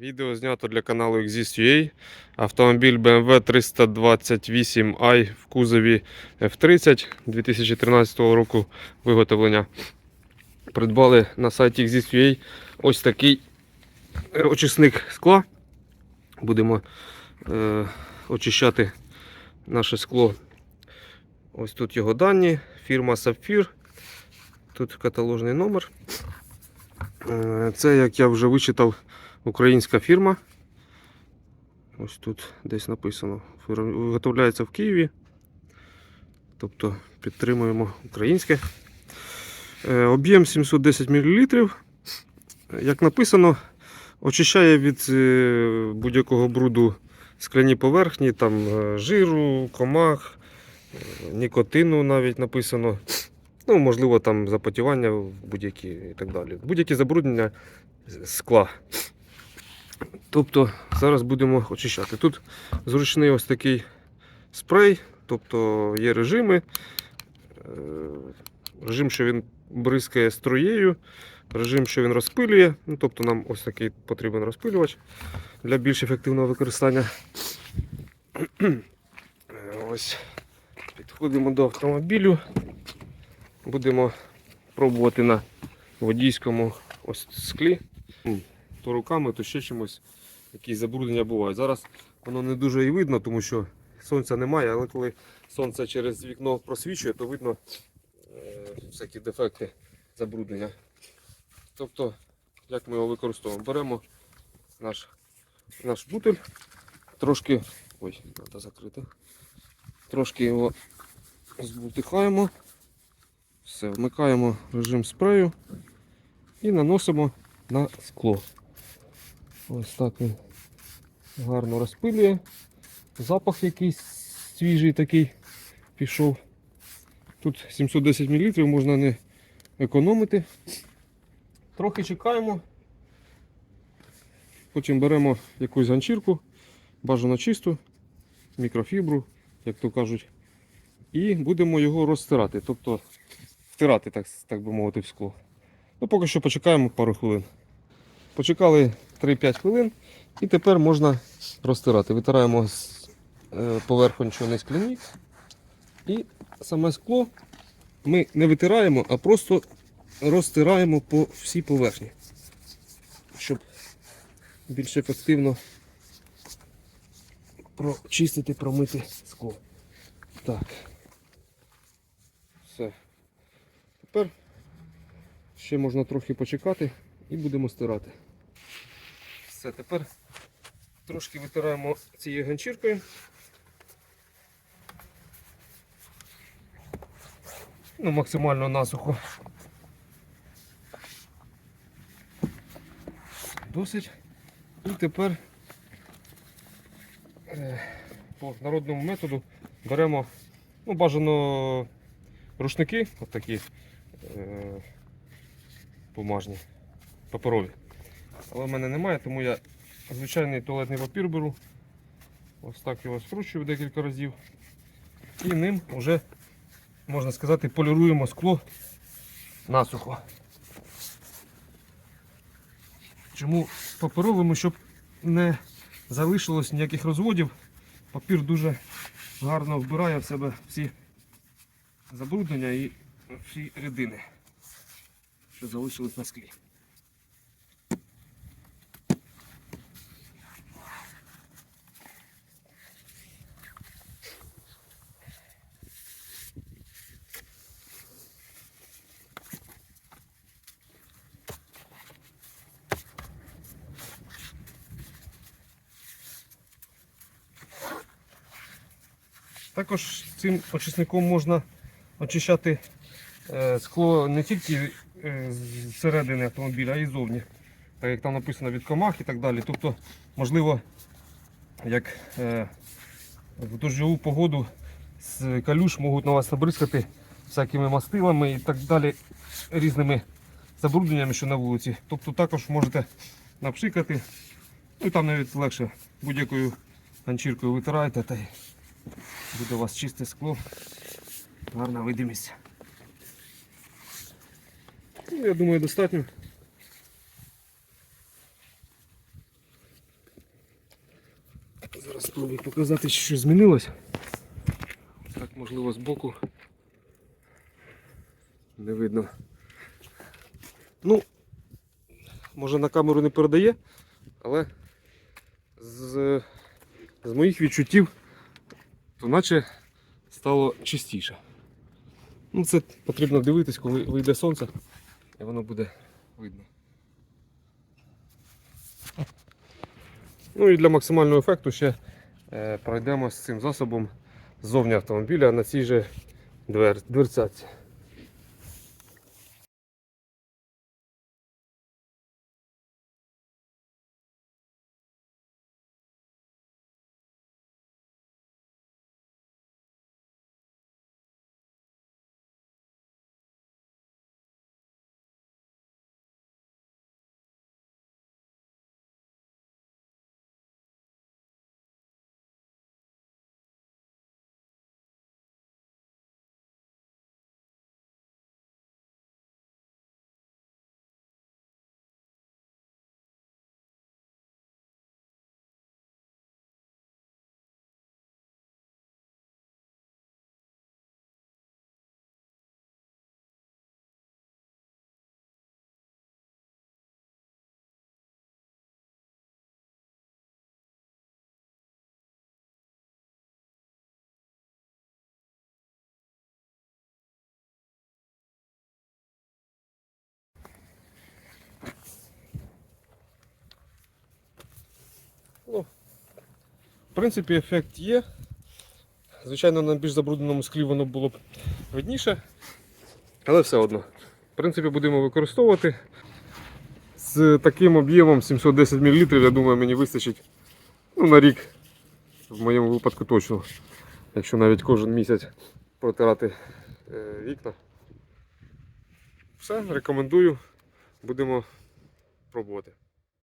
Відео знято для каналу Exist.ua. Автомобіль BMW 328i в кузові F30 2013 року виготовлення. Придбали на сайті Exist.ua ось такий очисник скла. Будемо е, очищати наше скло. Ось тут його дані. Фірма Sapphire. Тут каталожний номер. Е, Це, як я вже вичитав, українська фірма. Ось тут десь написано. Виготовляється в Києві. Тобто підтримуємо українське. Е, Об'єм 710 мл. Як написано, очищає від е, будь-якого бруду скляні поверхні, там е, жиру, комах, нікотину навіть написано. Ну, можливо, там запотівання будь-які і так далі. Будь-які забруднення скла. Тобто зараз будемо очищати. Тут зручний ось такий спрей, тобто є режими. Е, Режим, що він бризкає струєю, режим, що він розпилює. Ну, тобто нам ось такий потрібен розпилювач для більш ефективного використання. Е, Ось підходимо до автомобілю. Будемо пробувати на водійському ось склі. То руками, то ще чимось. Якісь забруднення бувають. Зараз воно не дуже і видно, тому що сонця немає, але коли сонце через вікно просвічує, то видно е, всякі дефекти забруднення. Тобто, як ми його використовуємо? Беремо наш, наш бутиль, трошки. Ой, треба закрити. Трошки його збутихаємо. Все, вмикаємо режим спрею і наносимо на скло. Ось так він гарно розпилює. Запах якийсь свіжий такий пішов. Тут 710 мл можна не економити. Трохи чекаємо. Потім беремо якусь ганчірку, бажано чисту, мікрофібру, як то кажуть, і будемо його розтирати. Тобто втирати, так, так би мовити, в скло. Ну, поки що почекаємо пару хвилин. Почекали 3-5 хвилин і тепер можна розтирати. Витираємо з е, поверху нічого не скляні. І саме скло ми не витираємо, а просто розтираємо по всій поверхні, щоб більш ефективно прочистити, промити скло. Так. Все. Тепер ще можна трохи почекати і будемо стирати. Все, тепер трошки витираємо цією ганчіркою. Ну, максимально насухо. Досить. І тепер е, по народному методу беремо ну, бажано рушники, от такі е, бумажні, паперові. Але в мене немає, тому я звичайний туалетний папір беру. Ось так його скручую декілька разів. І ним вже, можна сказати, поліруємо скло насухо. Чому паперовими, щоб не залишилось ніяких розводів. Папір дуже гарно вбирає в себе всі забруднення і всі рідини, що залишились на склі. Також цим очисником можна очищати е, скло не тільки е, зсередини автомобіля, а й ззовні. Так як там написано від комах і так далі. Тобто, можливо, як е, в дощову погоду з калюш можуть на вас набризкати всякими мастилами і так далі, різними забрудненнями, що на вулиці. Тобто також можете напшикати, ну там навіть легше будь-якою ганчіркою витираєте та буде у вас чисте скло, гарна видимість. Ну, я думаю, достатньо. Зараз спробую показати, що змінилось. Так, можливо, збоку. Не видно. Ну, може на камеру не передає, але з, з моїх відчуттів, то наче стало чистіше. Ну, це потрібно дивитись, коли вийде сонце, і воно буде видно. Ну і для максимального ефекту ще е, пройдемо з цим засобом ззовні автомобіля на цій же двер, в принципі, ефект є. Звичайно, на більш забрудненому склі воно було б видніше, але все одно. В принципі, будемо використовувати. З таким об'ємом 710 мл, я думаю, мені вистачить ну, на рік. В моєму випадку точно. Якщо навіть кожен місяць протирати е, вікна. Все, рекомендую. Будемо пробувати.